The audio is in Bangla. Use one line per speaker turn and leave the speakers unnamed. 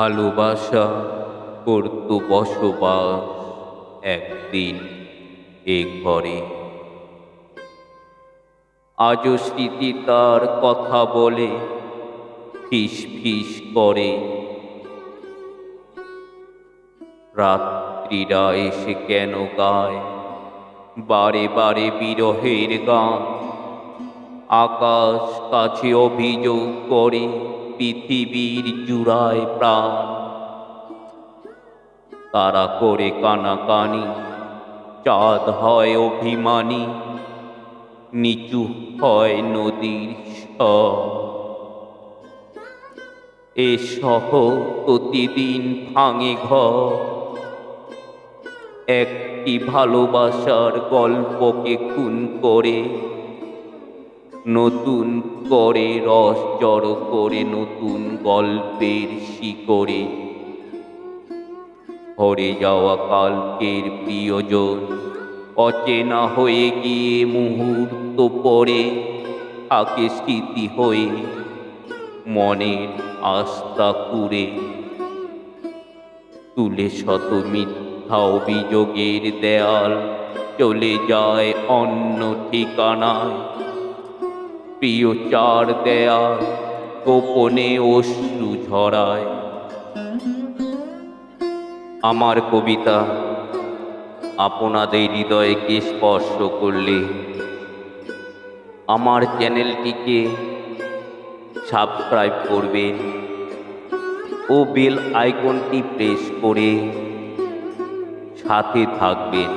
ভালোবাসা করত বসবাস একদিন এ ঘরে। আজও স্মৃতি তার কথা বলে, ফিস ফিস করে। রাত্রিরা এসে কেন গায়? বারে বারে বিরহের গান। আকাশ কাছে অভিযোগ করে পৃথিবীর জুড়ায় প্রাণ। তারা করে কানাকানি, চাঁদ হয় অভিমানী, নিচু হয় নদীর এ সহ প্রতিদিন ভাঙে ঘর। একটি ভালোবাসার গল্পকে খুন করে নতুন করে রস জড়ো করে নতুন গল্পের শিকড়ে। হরে যাওয়া কালকের প্রিয়জন, অচেনা হয়ে গিয়ে মুহূর্ত পরে থাকে স্মৃতি হয়ে মনের আস্থা কুড়ে। তুলে শত মিথ্যা অভিযোগের দেয়াল, চলে যায় অন্য ঠিকানায়। প্রিয় চার দেয়াল গোপনে অশ্রু ঝরায়। আমার কবিতা আপনাদের হৃদয়কে স্পর্শ করলে আমার চ্যানেলটিকে সাবস্ক্রাইব করবেন ও বেল আইকনটি প্রেস করে সাথে থাকবেন।